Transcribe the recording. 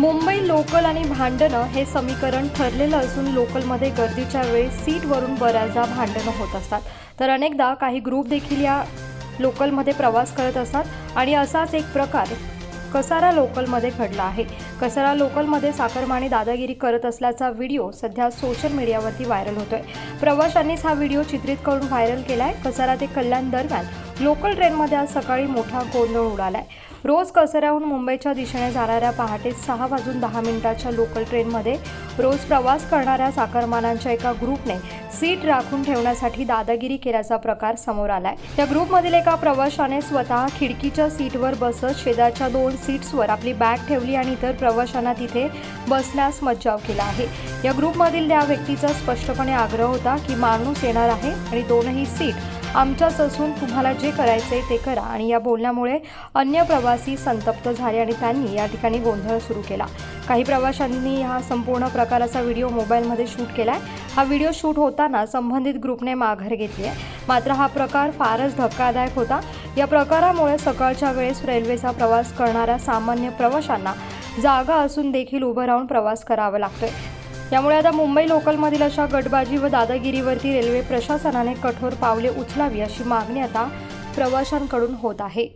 Mumbai local आणि भांडणं हे समीकरण ठरलेलं असून लोकलमध्ये गर्दीच्या वेळी सीटवरून बऱ्याचदा भांडणं होत असतात. तर अनेकदा काही ग्रुप देखील या लोकलमध्ये प्रवास करत असतात आणि असाच एक प्रकार कसारा लोकलमध्ये घडला आहे. कसारा लोकलमध्ये साखरमानी दादागिरी करत असल्याचा व्हिडिओ सध्या सोशल मीडियावरती व्हायरल होतोय. प्रवाशांनीच हा व्हिडिओ चित्रित करून व्हायरल केलाय. कसारा ते कल्याण दरम्यान लोकल ट्रेनमध्ये आज सकाळी मोठा गोंधळ उडालाय. रोज कसऱ्याहून मुंबईच्या दिशेने जाणाऱ्या पहाटे सहा वाजून दहा मिनिटाच्या लोकल ट्रेनमध्ये रोज प्रवास करणाऱ्या साखरमानांच्या एका ग्रुपने सीट राखून ठेवण्यासाठी दादागिरी केल्याचा प्रकार समोर आलाय. त्या ग्रुपमधील एका प्रवाशाने स्वतः खिडकीच्या सीटवर बसत शेजारच्या दोन सीट्सवर आपली बॅग ठेवली आणि इतर प्रवाशांना तिथे बसण्यास मज्जाव केला आहे. या ग्रुपमधील त्या व्यक्तीचा स्पष्टपणे आग्रह होता की माणूस येणार आहे आणि दोनही सीट आमच्याच असून तुम्हाला जे करायचे ते करा. आणि या बोलण्यामुळे अन्य प्रवासी संतप्त झाले आणि त्यांनी या ठिकाणी गोंधळ सुरू केला. काही प्रवाशांनी हा संपूर्ण प्रकाराचा व्हिडिओ मोबाईलमध्ये शूट केला आहे हा व्हिडिओ शूट होताना संबंधित ग्रुपने माघार घेतली आहे. मात्र हा प्रकार फारच धक्कादायक होता. या प्रकारामुळे सकाळच्या वेळेस रेल्वेचा प्रवास करणाऱ्या सामान्य प्रवाशांना जागा असून देखील उभं राहून प्रवास करावा लागतोय. यामुळे आता मुंबई लोकलमधील अशा गटबाजी व दादागिरीवरती रेल्वे प्रशासनाने कठोर पावले उचलावी अशी मागणी आता प्रवाशांकडून होत आहे.